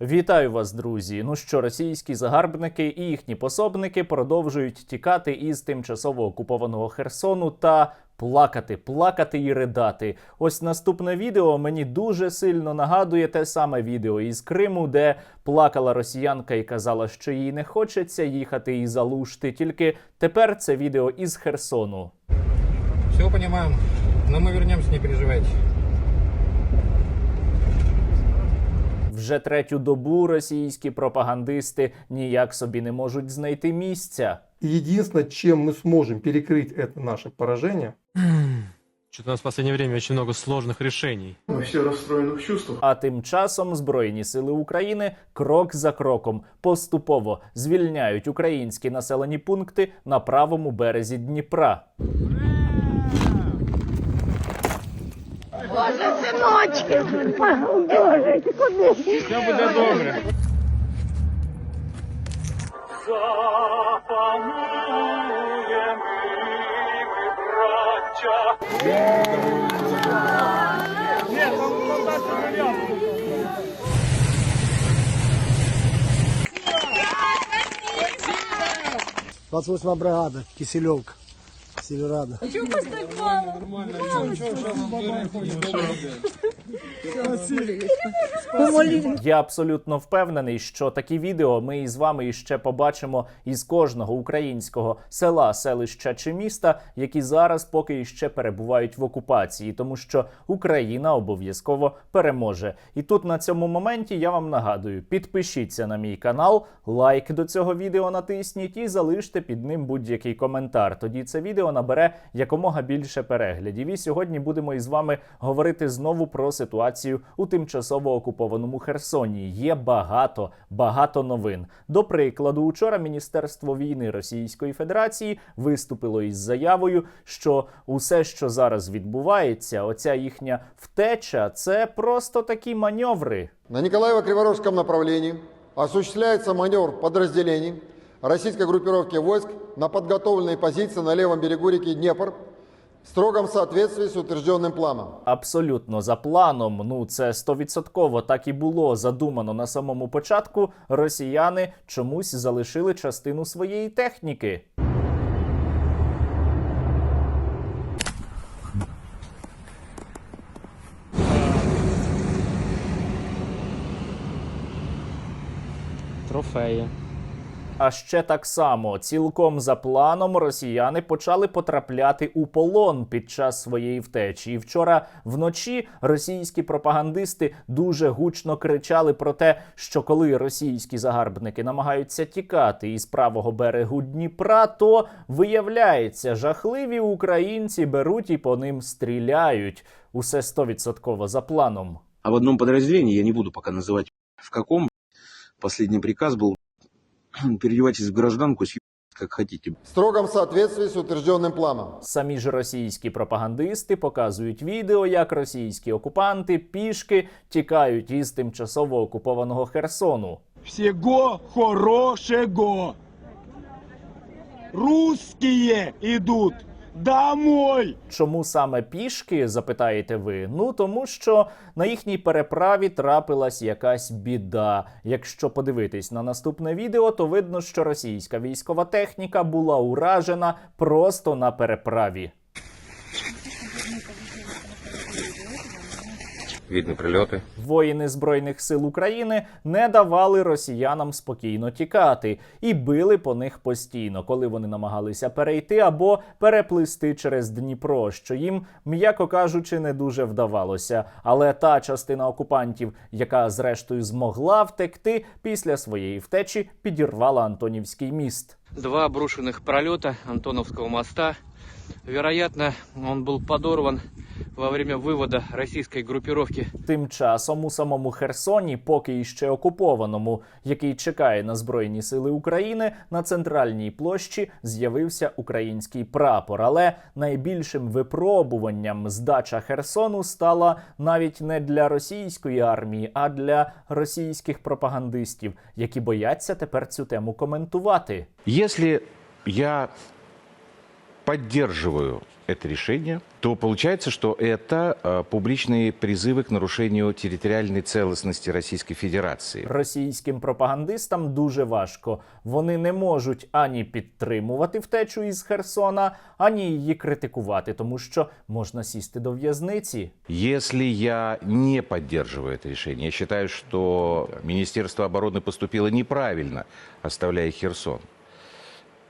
Вітаю вас, друзі. Ну що, російські загарбники і їхні пособники продовжують тікати із тимчасово окупованого Херсону та плакати, плакати і ридати. Ось наступне відео мені дуже сильно нагадує те саме відео із Криму, де плакала росіянка і казала, що їй не хочеться їхати із Алушти. Тільки тепер це відео із Херсону. Все понимаем, но мы вернемся, не переживайте. Вже третю добу російські пропагандисти ніяк собі не можуть знайти місця. И единственное, чем мы сможем перекрыть это наше поражение, Что-то у нас в последнее время очень много сложных решений. Мы все расстроены в чувствах. А тим часом Збройні сили України крок за кроком поступово звільняють українські населені пункти на правому березі Дніпра. Бачки удожить, куди? Все буде добре. Запанує ми, браття. Ні, там наші мільярди. Двадцать восьмая бригада, Киселевка, Северада. Чего поставила? Нормально, Я абсолютно впевнений, що такі відео ми із вами іще побачимо із кожного українського села, селища чи міста, які зараз поки іще перебувають в окупації, тому що Україна обов'язково переможе. І тут на цьому моменті я вам нагадую: підпишіться на мій канал, лайк до цього відео натисніть і залиште під ним будь-який коментар. Тоді це відео набере якомога більше переглядів. І сьогодні будемо із вами говорити знову про ситуацію у тимчасово окупованому Херсоні. Є багато, багато новин. До прикладу, учора Міністерство війни Російської Федерації виступило із заявою, що усе, що зараз відбувається, оця їхня втеча, це просто такі маневри. На Николаево-Криворожском направлении осуществляется маневр подразделений российской группировки войск на подготовленные позиции на левом берегу реки Днепр в строгом соответствии с утвержденным планом. Абсолютно за планом, ну це стовідсотково так і було задумано на самому початку. Росіяни чомусь залишили частину своєї техніки. Трофеи. А ще так само, цілком за планом, росіяни почали потрапляти у полон під час своєї втечі. І вчора вночі російські пропагандисти дуже гучно кричали про те, що коли російські загарбники намагаються тікати із правого берегу Дніпра, то виявляється, жахливі українці беруть і по ним стріляють. Усе стовідсотково за планом. А в одном подразделении, я не буду пока называть в каком, последний приказ был, переодевайтесь в гражданку, как хотите. В строгом соответствии с утвержденным планом. Самі ж російські пропагандисти показують відео, як російські окупанти пішки тікають із тимчасово окупованого Херсону. Всего хорошего. Русские идут домой. Чому саме пішки, запитаєте ви? Ну тому що на їхній переправі трапилась якась біда. Якщо подивитись на наступне відео, то видно, що російська військова техніка була уражена просто на переправі. Видно прильоти. Воїни Збройних сил України не давали росіянам спокійно тікати і били по них постійно, коли вони намагалися перейти або переплисти через Дніпро, що їм, м'яко кажучи, не дуже вдавалося. Але та частина окупантів, яка зрештою змогла втекти після своєї втечі, підірвала Антонівський міст. два обрушенных пролета Антоновского моста. Вероятно, он был подорван во время вывода российской группировки Тим часом у самому Херсоні, поки іще окупованому, який чекає на Збройні сили України, на центральній площі з'явився український прапор. Але найбільшим випробуванням здача Херсону стала навіть не для російської армії, а для російських пропагандистів, які бояться тепер цю тему коментувати. Если я поддерживаю это решение, то получается, что это э, публичные призывы к нарушению территориальной целостности Российской Федерации. Російським пропагандистам дуже важко. Вони не можуть ані підтримувати втечу із Херсона, ані її критикувати, тому що можна сісти до в'язниці. Если я не поддерживаю это решение, я считаю, что Министерство обороны поступило неправильно, оставляя Херсон.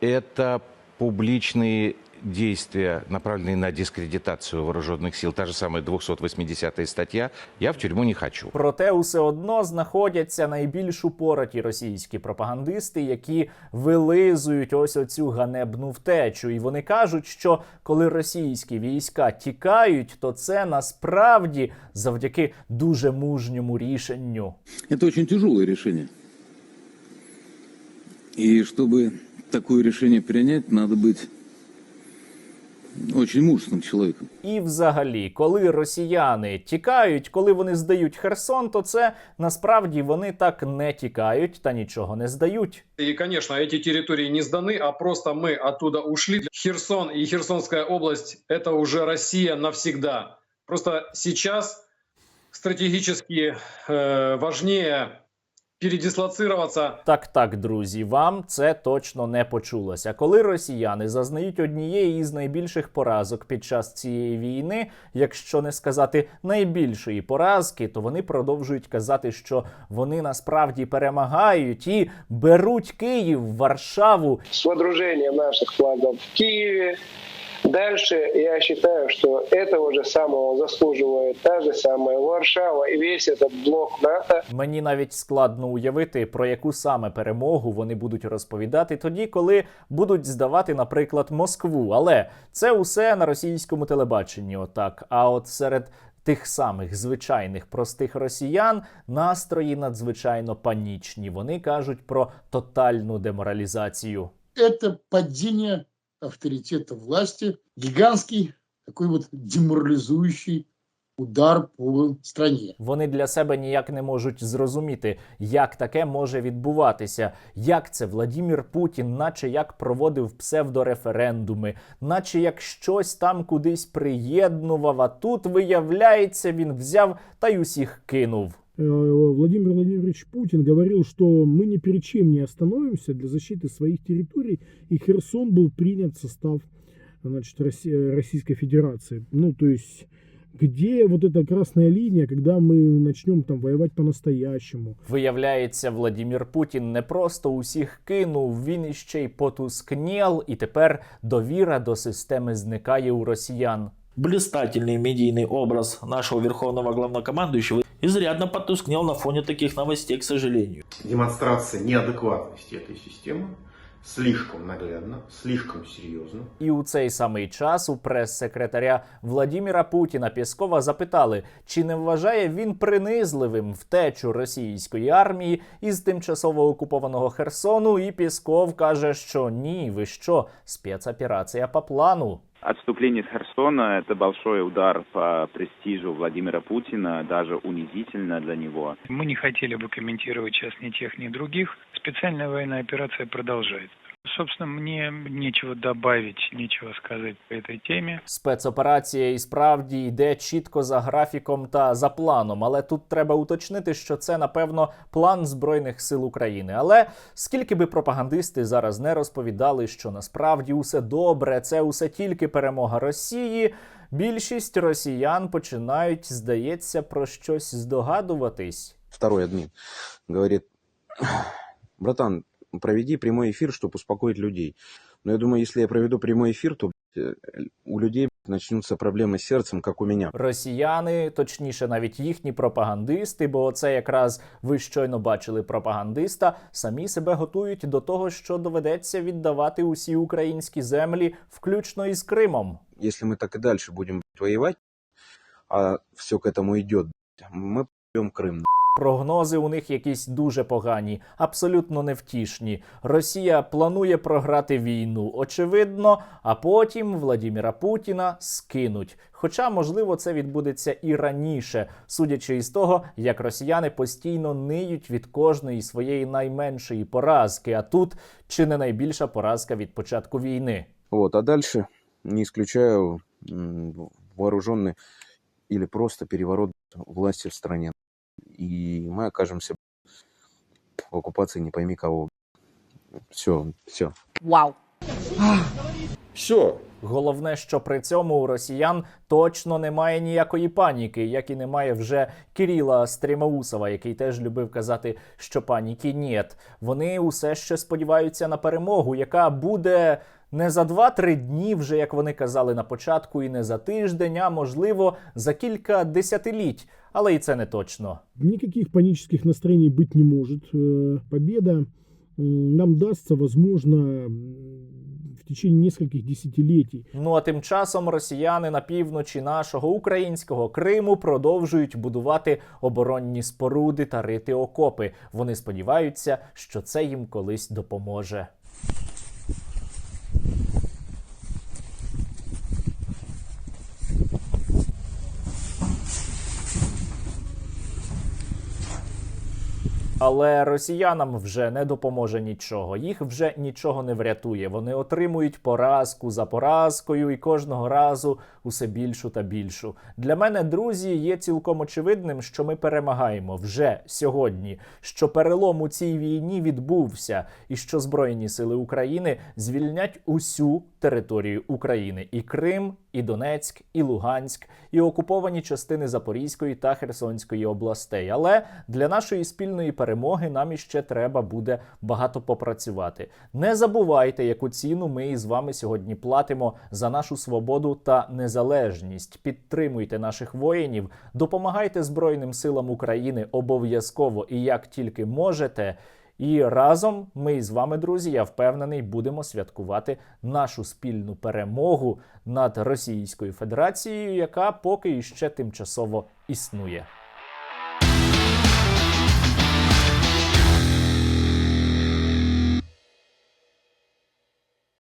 Это публичные действия, направленные на дискредитацию вооруженных сил, та же самая 280 статья, я в тюрьму не хочу. Проте усе одно знаходяться найбільш упораті російські пропагандисти, які вилизують ось оцю ганебну втечу. І вони кажуть, що коли російські війська тікають, то це насправді завдяки дуже мужньому рішенню. Это очень тяжелое решение. И чтобы такое решение принять, надо быть очень мужественным человеком. І взагалі, коли росіяни тікають, коли вони здають Херсон, то це насправді вони так не тікають та нічого не здають. И, конечно, эти территории не сданы, а просто мы оттуда ушли. Херсон и Херсонская область – это уже Россия навсегда. Просто сейчас стратегически э, важнее передислоцироваться Так, так, друзі, вам це точно не почулося. Коли росіяни зазнають однієї із найбільших поразок під час цієї війни, якщо не сказати найбільшої поразки, то вони продовжують казати, що вони насправді перемагають і беруть Київ, Варшаву. Водружением наших флагов в Киеве. Дальше я считаю, что этого же самого заслуживает та же самая Варшава и весь этот блок НАТО. Мені навіть складно уявити, про яку саме перемогу вони будуть розповідати тоді, коли будуть здавати, наприклад, Москву. Але це усе на російському телебаченні. Отак. А от серед тих самих звичайних простих росіян настрої надзвичайно панічні. Вони кажуть про тотальну деморалізацію. Это падение авторитета власти, гигантский такой вот деморализующий удар по стране. Вони для себе ніяк не можуть зрозуміти, як таке може відбуватися, як це Владімір Путін, наче як проводив псевдореферендуми, наче як щось там кудись приєднував. А тут виявляється, він взяв та й усіх кинув. Владимир Владимирович Путин говорил, что мы ни перед чем не остановимся для защиты своих территорий, и Херсон был принят в состав значит, Росси- Российской Федерации. Ну, то есть, где вот эта красная линия, когда мы начнем там воевать по-настоящему? Виявляється, Владімір Путін не просто усіх кинув, він іще й потускнєл, і тепер довіра до системи зникає у росіян. Блистательный медийный образ нашего верховного главнокомандующего изрядно потускнел на фоне таких новостей, к сожалению. Демонстрация неадекватности этой системы слишком наглядно, слишком серьезно. І у цей самий час у прес-секретаря Владіміра Путіна Пєскова запитали, чи не вважає він принизливим втечу російської армії із тимчасово окупованого Херсону. І Пєсков каже, що ні, ви що, спецоперація по плану. Отступление с Херсона – это большой удар по престижу Владимира Путина, даже унизительно для него. Мы не хотели бы комментировать сейчас ни тех, ни других. Специальная военная операция продолжается. Собственно, мне нечего добавить, нечего сказать по этой теме. Спецоперація і справді йде чітко за графіком та за планом. Але тут треба уточнити, що це напевно план збройних сил України. Але скільки би пропагандисти зараз не розповідали, що насправді усе добре, це усе тільки перемога Росії. Більшість росіян починають, здається, про щось здогадуватись. Второй админ говорит, братан, проведи прямой эфир, чтобы успокоить людей. Но я думаю, если я проведу прямой эфир, то блядь, э, у людей блядь, начнутся проблемы с сердцем, как у меня. Росіяни, точніше, навіть їхні пропагандисти, бо це якраз ви щойно бачили пропагандиста, самі себе готують до того, що доведеться віддавати усі українські землі, включно із Кримом. Если мы так и дальше будем блядь, воевать, а все к этому идет, блядь, мы пьем Крым. Прогнози у них якісь дуже погані, абсолютно невтішні. Росія планує програти війну, очевидно, а потім Владіміра Путіна скинуть. Хоча, можливо, це відбудеться і раніше, судячи із того, як росіяни постійно ниють від кожної своєї найменшої поразки. А тут чи не найбільша поразка від початку війни. Вот, а дальше, не исключаю, вооруженный или просто переворот власти в стране. И мы окажемся в оккупации не пойми кого. Все, все. Вау. Все. Головне, що при цьому у росіян точно немає ніякої паніки, як і немає вже Кирила Стрімаусова, який теж любив казати, що паніки нет. Вони усе ще сподіваються на перемогу, яка буде не за 2-3 дні, вже як вони казали на початку, і не за тиждень, а можливо за кілька десятиліть. Але і це не точно. Никаких панических настроений быть не может. Э, Победа нам дастся, возможно, в течение нескольких десятилетий. Ну а тим часом росіяни на півночі нашого українського Криму продовжують будувати оборонні споруди та рити окопи. Вони сподіваються, що це їм колись допоможе. Але росіянам вже не допоможе нічого. Їх вже нічого не врятує. Вони отримують поразку за поразкою і кожного разу усе більшу та більшу. Для мене, друзі, є цілком очевидним, що ми перемагаємо вже сьогодні. Що перелом у цій війні відбувся, і що Збройні сили України звільнять усю територію України: і Крим, і Донецьк, і Луганськ, і окуповані частини Запорізької та Херсонської областей. Але для нашої спільної перемоги нам іще треба буде багато попрацювати. Не забувайте, яку ціну ми із вами сьогодні платимо за нашу свободу та незалежність. Підтримуйте наших воїнів, допомагайте Збройним силам України обов'язково і як тільки можете. І разом ми з вами, друзі, я впевнений, будемо святкувати нашу спільну перемогу над Російською Федерацією, яка поки іще тимчасово існує.